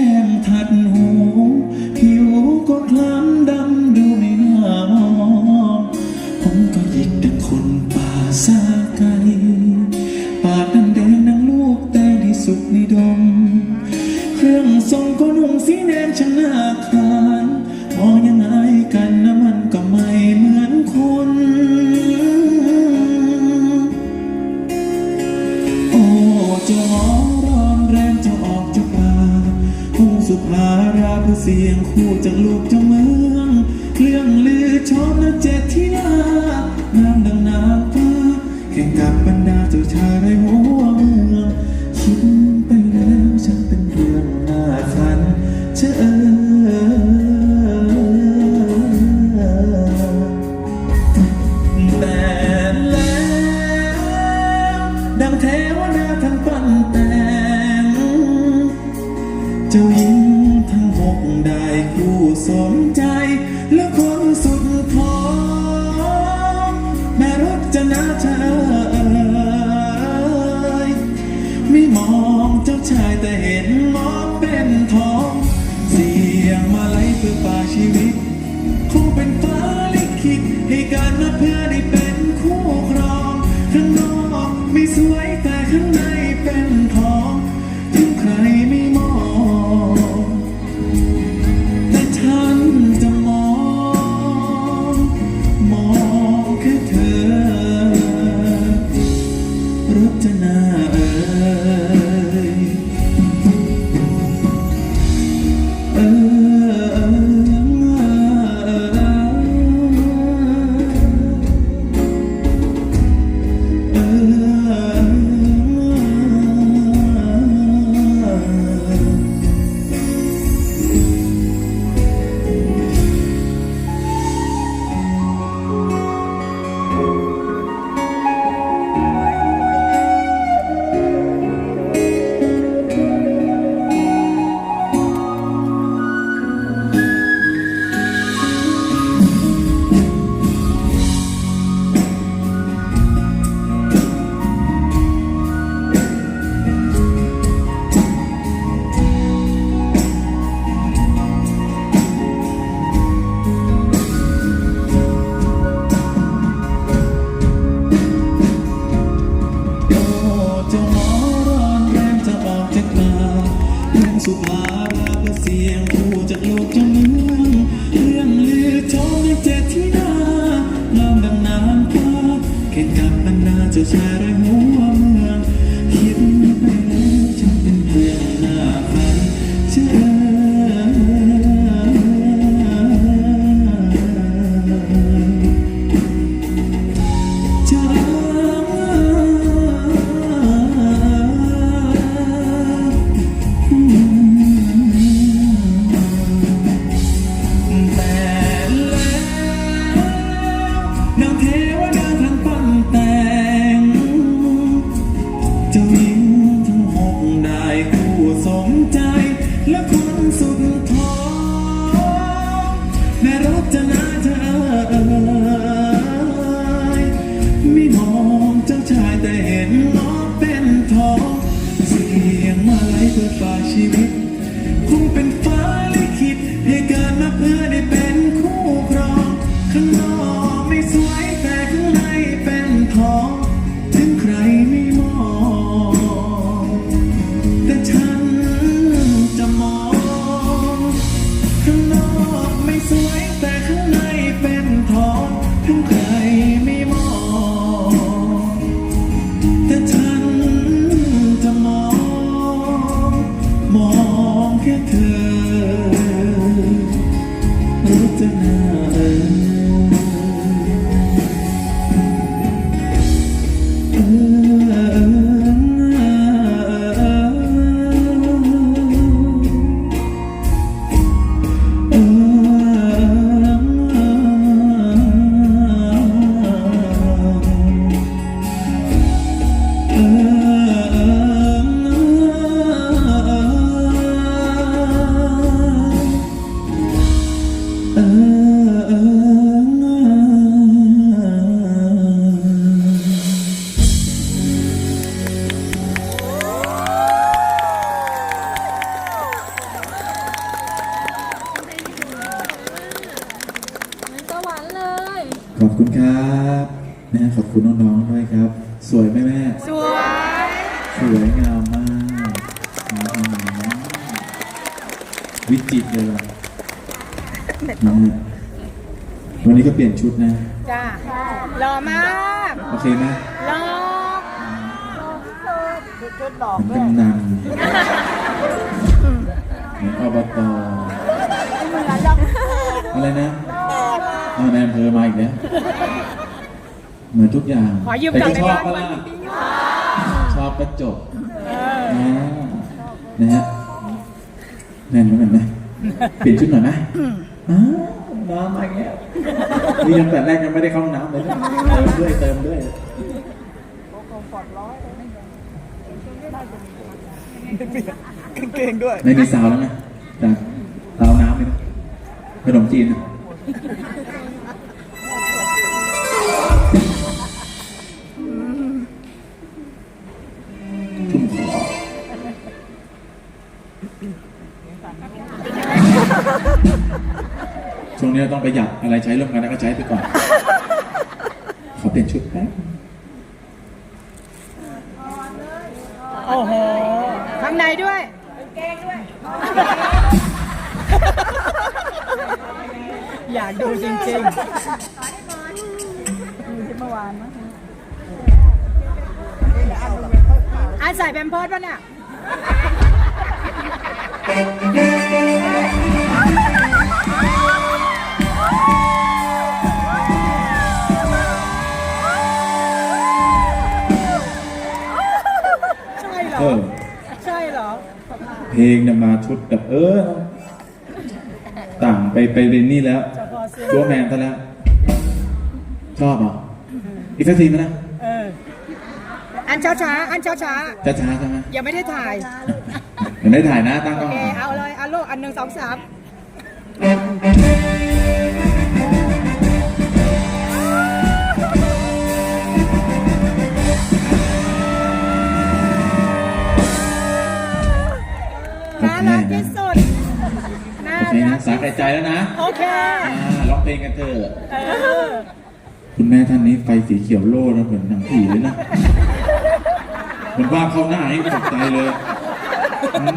ม้สีแดงทัดหูผิวก็คล้ำดำดูไม่น่ามองผมก็หยิกดังคนป่าซาไกปากนันแดงนังลูกแตงที่สุกในดง เครื่องทรงก็นุ่งสีแดงช่างน่าขา ราคือเสียงคู่จากลูกเจ้าเมืองเรื่องลือชอบนะเจ็ดที่นางามดังนางฟ้าแข่งกับ บรรดาเจ้าชาย ใจและค เรื่องสุภาราเสียงคู่จากโลกจ้าเมืองเรื่องลือชมในเจ็ดที่นางามดังน้ำฟ้าเข็นกับบรรดาเจ้าชา มใจ และคนสุดท้องแม่รบจะนาเธอไม่มองเจ้าชายแต่เห็นน้อเป็นทอง เสียงมาไหลเพื่อฝาชีวิต ครับนะขอบคุณน้องๆด้วยครับ สวยไหมแม่ สวย สวยงามมากอืมวิจิตรเลยว่ะนะฮะวันนี้ก็เปลี่ยนชุดนะ จ้าหล่อมาก โอเคไหมหล่อเหมือนกำนันเหมือนอบตอะไรนะ เอาในอำเภอมาอีกแล้วเหมือนทุกอย่างขอยืมแต่กลับก็ไปชอบบ้านปะล่ะชอบกระจกอ่านะฮะแน่นเหมือนไหมเปลี่ยนชุดหน่อยไหมอ้าวน้ำมาอีกแล้วนี่ยังแต่แรกยังไม่ได้เข้าห้องน้ำเลยนะเติมด้วยเติมด้วยกางเกงด้วย ไม่มีซาวแล้วนะแต่ซาวน้ำเลยนะขนมจีนนะ ช่วงนี้ต้องประหยัดอะไรใช้ร่วมกันแล้วก็ใช้ไปก่อน ขอเปลี่ยนชุดแป๊บโอ้โหข้างในด้วยอยากดูจริงๆอันใส่แบมเพิร์ดป่ะเนี่ย เหรอเออ ใช่เหรอ เพลงเนี่ยมาชุดแบบเออ ต่างไปไปเรนนี่แล้วตัวแมนซะแล้ว ชอบเหรออีกสักทีไหมนะเออ อันช้าช้าๆอันช้าช้าจะช้าใช่ไหมๆยังไม่ได้ถ่าย เดี๋ยวได้ถ่ายนะตั้งกล้โอองเคก่อนเอาเลยเอาลูกอันหนึ่งสองสาม น่ารักที่สุดน่าโอเครันะกสาแก่ใจแล้วนะโอเค อ่าร้องเพลงกันเถอะเออ คุณแม่ท่านนี้ไฟสีเขียวโล่แล้วเหมือนหนังผีเลยนะเหมือนว่าเข้าหน้าให้ตกใจเลยอืม